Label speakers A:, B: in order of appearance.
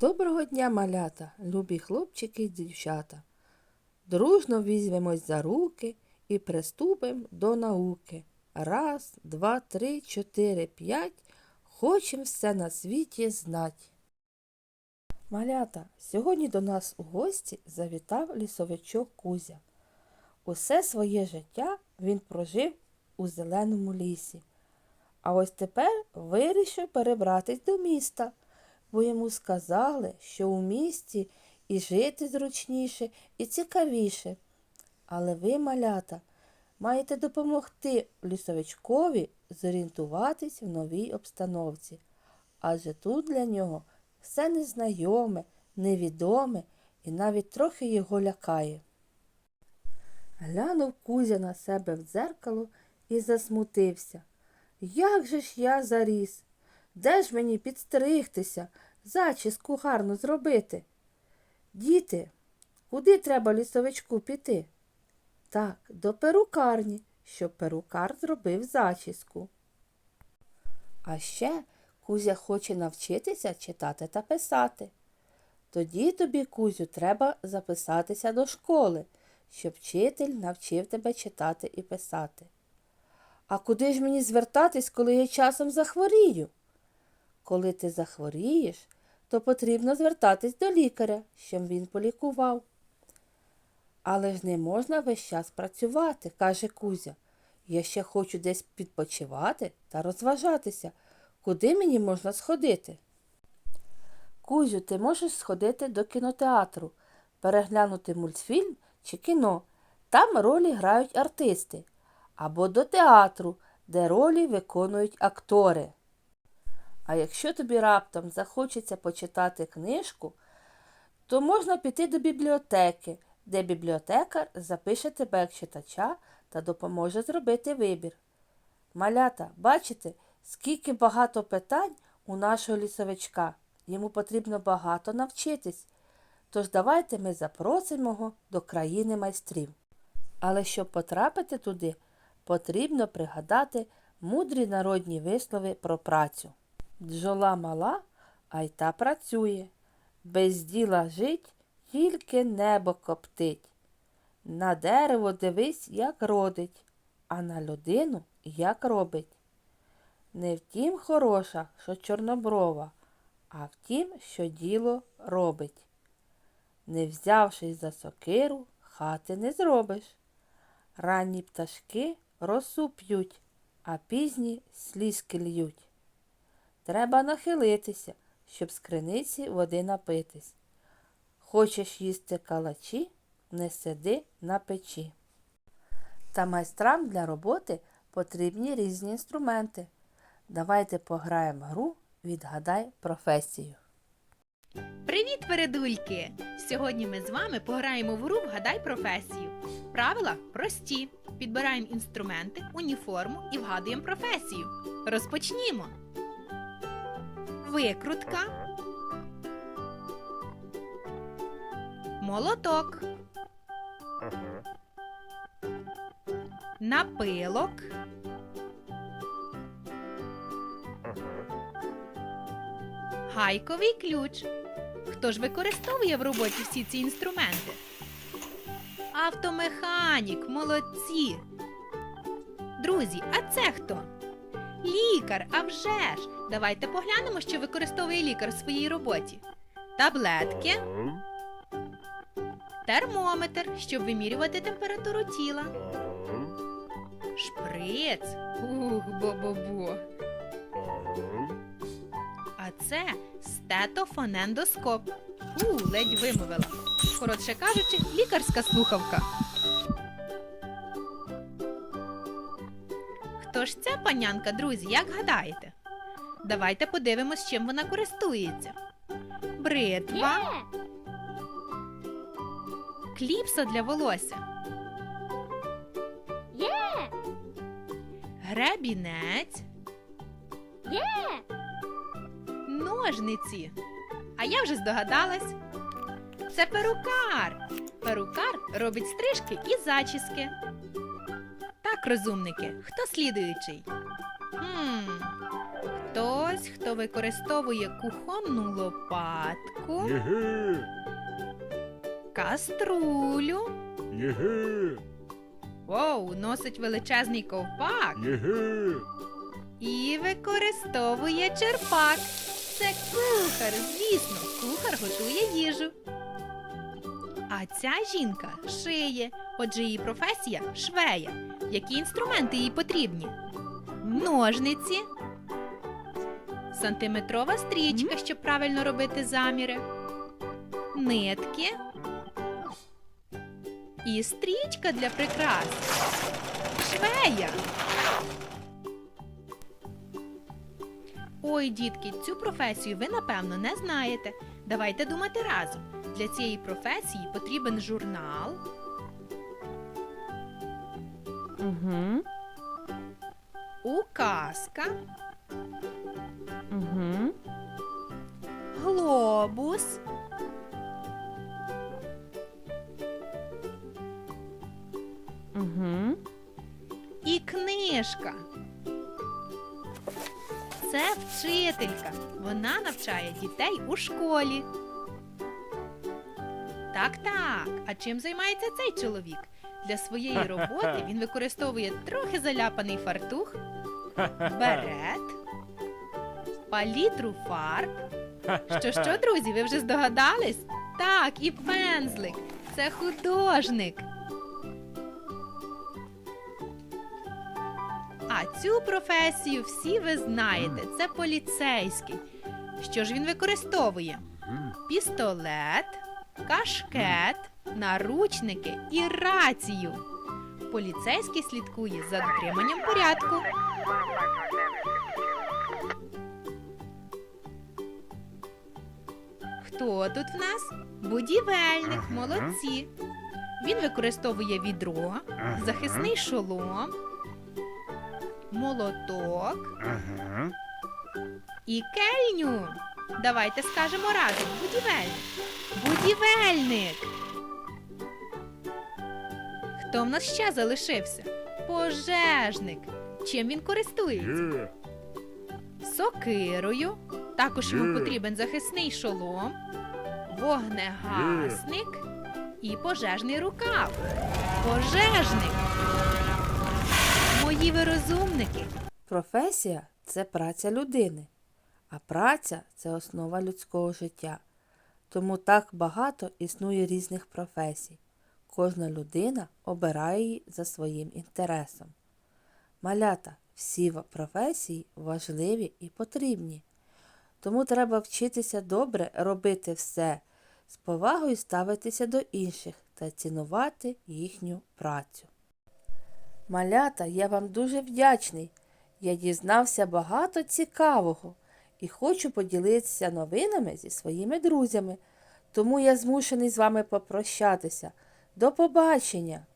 A: Доброго дня, малята, любі хлопчики і дівчата. Дружно візьмемось за руки і приступимо до науки. Раз, два, три, чотири, п'ять. Хочем все на світі знать. Малята, сьогодні до нас у гості завітав лісовичок Кузя. Усе своє життя він прожив у зеленому лісі. А ось тепер вирішив перебратись до міста, бо йому сказали, що у місті і жити зручніше, і цікавіше. Але ви, малята, маєте допомогти лісовичкові зорієнтуватись в новій обстановці, адже тут для нього все незнайоме, невідоме і навіть трохи його лякає. Глянув Кузя на себе в дзеркало і засмутився. Як же ж я заріс? Де ж мені підстригтися, зачіску гарно зробити? Діти, куди треба лісовичку піти? Так, до перукарні, щоб перукар зробив зачіску. А ще Кузя хоче навчитися читати та писати. Тоді тобі, Кузю, треба записатися до школи, щоб вчитель навчив тебе читати і писати. А куди ж мені звертатись, коли я часом захворію? Коли ти захворієш, то потрібно звертатись до лікаря, щоб він полікував. Але ж не можна весь час працювати, каже Кузя. Я ще хочу десь підпочивати та розважатися. Куди мені можна сходити? Кузю, ти можеш сходити до кінотеатру, переглянути мультфільм чи кіно. Там ролі грають артисти. Або до театру, де ролі виконують актори. А якщо тобі раптом захочеться почитати книжку, то можна піти до бібліотеки, де бібліотекар запише тебе як читача та допоможе зробити вибір. Малята, бачите, скільки багато питань у нашого лісовичка. Йому потрібно багато навчитись. Тож давайте ми запросимо його до країни майстрів. Але щоб потрапити туди, потрібно пригадати мудрі народні вислови про працю. Бджола мала, а й та працює. Без діла жить, тільки небо коптить. На дерево дивись, як родить, а на людину як робить. Не втім хороша, що чорноброва, а втім, що діло робить. Не взявшись за сокиру, хати не зробиш. Ранні пташки росу п'ють, а пізні слізки льють. Треба нахилитися, щоб з криниці води напитись. Хочеш їсти калачі, не сиди на печі. Та майстрам для роботи потрібні різні інструменти. Давайте пограємо гру Відгадай професію.
B: Привіт, передульки! Сьогодні ми з вами пограємо в гру Вгадай професію. Правила прості. Підбираємо інструменти, уніформу і вгадуємо професію. Розпочнімо. Викрутка. Молоток. Напилок. Гайковий ключ. Хто ж використовує в роботі всі ці інструменти? Автомеханік, молодці. Друзі, а це хто? Лікар, а вже ж! Давайте поглянемо, що використовує лікар у своїй роботі. Таблетки, термометр, щоб вимірювати температуру тіла. Шприц. Ух, бо-бо-бо. А це стетофонендоскоп. У, ледь вимовила. Коротше кажучи, лікарська слухавка. Ж ця панянка, друзі, як гадаєте? Давайте подивимось, чим вона користується. Бритва, кліпса для волосся,
C: Є!
B: гребінець,
C: Є!
B: ножниці. А я вже здогадалась. Це перукар. Перукар робить стрижки і зачіски. Так, розумники, хто слідуючий? Хм, Хтось, хто використовує кухонну лопатку,
D: Єге,
B: каструлю.
D: єге,
B: Воу, носить величезний ковпак
D: єге.
B: і використовує черпак. Це кухар, звісно, кухар готує їжу. А ця жінка шиє, отже, її професія швея. Які інструменти їй потрібні? Ножниці, сантиметрова стрічка, щоб правильно робити заміри, нитки і стрічка для прикрас. Швея. Ой, дітки, цю професію ви напевно не знаєте. Давайте думати разом. Для цієї професії потрібен журнал,
A: Угу.
B: указка,
A: Угу.
B: глобус,
A: Угу.
B: і книжка. Це вчителька. Вона навчає дітей у школі. Так, так. А чим займається цей чоловік? Для своєї роботи він використовує трохи заляпаний фартух, берет, палітру фарб. Що, що, друзі, ви вже здогадались? Так, і пензлик. Це художник. А цю професію всі ви знаєте. Це поліцейський. Що ж він використовує? Пістолет, кашкет, наручники і рацію. Поліцейський слідкує за дотриманням порядку. Хто тут в нас? Будівельник, молодці. Він використовує відро, захисний шолом, молоток і кельню. Давайте скажемо разом. Будівельник. Будівельник. Хто в нас ще залишився? Пожежник. Чим він користується?
D: Є.
B: Сокирою. Також йому потрібен захисний шолом, вогнегасник і пожежний рукав. Пожежник. Мої ви розумники.
A: Професія це праця людини, а праця це основа людського життя. Тому так багато існує різних професій. Кожна людина обирає її за своїм інтересом. Малята, всі професії важливі і потрібні. Тому треба вчитися добре робити все, з повагою ставитися до інших та цінувати їхню працю. Малята, я вам дуже вдячний. Я дізнався багато цікавого і хочу поділитися новинами зі своїми друзями. Тому я змушений з вами попрощатися. До побачення!